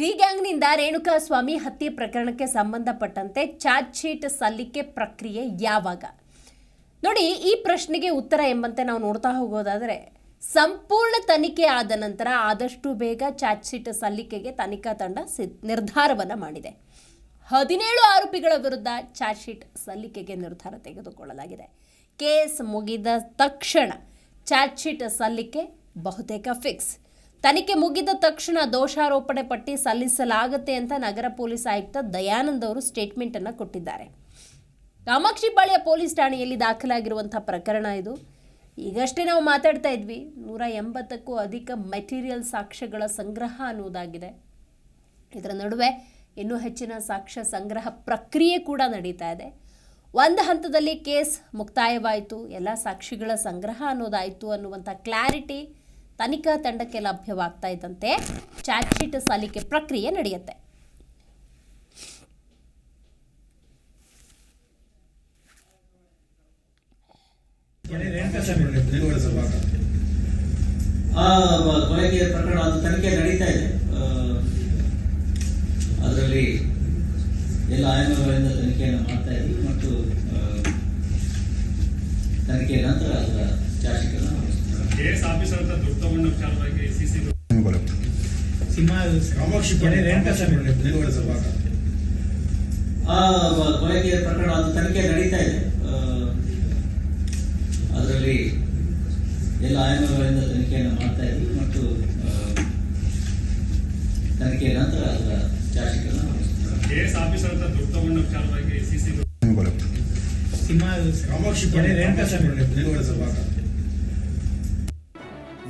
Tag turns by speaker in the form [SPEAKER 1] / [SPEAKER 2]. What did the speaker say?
[SPEAKER 1] D ಗ್ಯಾಂಗ್ನಿಂದ Renuka ಸ್ವಾಮಿ ಹತ್ಯೆ ಪ್ರಕರಣಕ್ಕೆ ಸಂಬಂಧಪಟ್ಟಂತೆ ಚಾರ್ಜ್ ಶೀಟ್ ಸಲ್ಲಿಕೆ ಪ್ರಕ್ರಿಯೆ ಯಾವಾಗ? ನೋಡಿ, ಈ ಪ್ರಶ್ನೆಗೆ ಉತ್ತರ ಎಂಬಂತೆ ನಾವು ನೋಡ್ತಾ ಹೋಗೋದಾದರೆ, ಸಂಪೂರ್ಣ ತನಿಖೆ ಆದ ನಂತರ ಆದಷ್ಟು ಬೇಗ ಚಾರ್ಜ್ ಶೀಟ್ ಸಲ್ಲಿಕೆಗೆ ತನಿಖಾ ತಂಡ ಸಿದ್ ನಿರ್ಧಾರವನ್ನು ಮಾಡಿದೆ. ಹದಿನೇಳು ಆರೋಪಿಗಳ ವಿರುದ್ಧ ಚಾರ್ಜ್ ಶೀಟ್ ಸಲ್ಲಿಕೆಗೆ ನಿರ್ಧಾರ ತೆಗೆದುಕೊಳ್ಳಲಾಗಿದೆ. ಕೇಸ್ ಮುಗಿದ ತಕ್ಷಣ ಚಾರ್ಜ್ ಶೀಟ್ ಸಲ್ಲಿಕೆ ಬಹುತೇಕ ಫಿಕ್ಸ್. ತನಿಖೆ ಮುಗಿದ ತಕ್ಷಣ ದೋಷಾರೋಪಣೆ ಪಟ್ಟಿ ಸಲ್ಲಿಸಲಾಗುತ್ತೆ ಅಂತ ನಗರ ಪೊಲೀಸ್ ಆಯುಕ್ತ ದಯಾನಂದ್ ಅವರು ಸ್ಟೇಟ್ಮೆಂಟ್ ಅನ್ನು ಕೊಟ್ಟಿದ್ದಾರೆ. ಕಾಮಾಕ್ಷಿಪಾಳ್ಯ ಪೊಲೀಸ್ ಠಾಣೆಯಲ್ಲಿ ದಾಖಲಾಗಿರುವಂತಹ ಪ್ರಕರಣ ಇದು. ಈಗಷ್ಟೇ ನಾವು ಮಾತಾಡ್ತಾ ಇದ್ವಿ, ನೂರ ಎಂಬತ್ತಕ್ಕೂ ಅಧಿಕ ಮೆಟೀರಿಯಲ್ ಸಾಕ್ಷ್ಯಗಳ ಸಂಗ್ರಹ ಅನ್ನುವುದಾಗಿದೆ ಇದರ ನಡುವೆ ಇನ್ನೂ ಹೆಚ್ಚಿನ ಸಾಕ್ಷ್ಯ ಸಂಗ್ರಹ ಪ್ರಕ್ರಿಯೆ ಕೂಡ ನಡೀತಾ ಇದೆ. ಒಂದು ಹಂತದಲ್ಲಿ ಕೇಸ್ ಮುಕ್ತಾಯವಾಯಿತು, ಎಲ್ಲ ಸಾಕ್ಷಿಗಳ ಸಂಗ್ರಹ ಅನ್ನೋದಾಯಿತು ಅನ್ನುವಂಥ ಕ್ಲಾರಿಟಿ ತನಿಖಾ ತಂಡಕ್ಕೆ ಲಭ್ಯವಾಗ್ತಾ ಇದ್ದಂತೆ ಚಾರ್ಜ್ ಶೀಟ್ ಸಲ್ಲಿಕೆ ಪ್ರಕ್ರಿಯೆ ನಡೆಯುತ್ತೆ.
[SPEAKER 2] ಆ ಕೊಲೆಗೆ ಪ್ರಕರಣ ಅದು ತನಿಖೆ ನಡೀತಾ ಇದೆ. ಅದರಲ್ಲಿ ಎಲ್ಲ ಆಯಾಮಗಳಿಂದ ತನಿಖೆಯನ್ನು ಮಾಡ್ತಾ ಇದ್ವಿ ಮತ್ತು ಆ, ತನಿಖೆಯ ನಂತರ ಅದರ ಚಾರ್ಜ್ ಶೀಟ್ ಅನ್ನು
[SPEAKER 3] ಕೆಎಸ್ ಆಫೀಸರ್ ಅಂತ ದುಡ್ಡು ತಗೊಂಡ ವಿಚಾರವಾಗಿ
[SPEAKER 4] ರೇಣುಕಾ ಸ್ವಾಮಿ
[SPEAKER 2] ಆ ಕೊಲೆಗೆ ಪ್ರಕರಣ ಅದು ತನಿಖೆ ನಡೀತಾ ಇದೆ. ಅದರಲ್ಲಿ ಎಲ್ಲ ಆಯಾಮಗಳಿಂದ ತನಿಖೆಯನ್ನು ಮಾಡ್ತಾ ಇದ್ವಿ ಮತ್ತು ಆ, ತನಿಖೆಯ ನಂತರ ಅದರ ಅನ್ನು ಹೊರಡಿಸ್ತೀವಿ.
[SPEAKER 3] ಕೆಎಸ್ ಆಫೀಸರ್ ಅಂತ ದುಡ್ಡು ತಗೊಂಡ ವಿಚಾರವಾಗಿ ಸಿಸಿ
[SPEAKER 4] ಸಿಂಹ
[SPEAKER 5] ಕಾಮಾಕ್ಷಿ
[SPEAKER 4] ರೇಣುಕಾ ಸ್ವಾಮಿ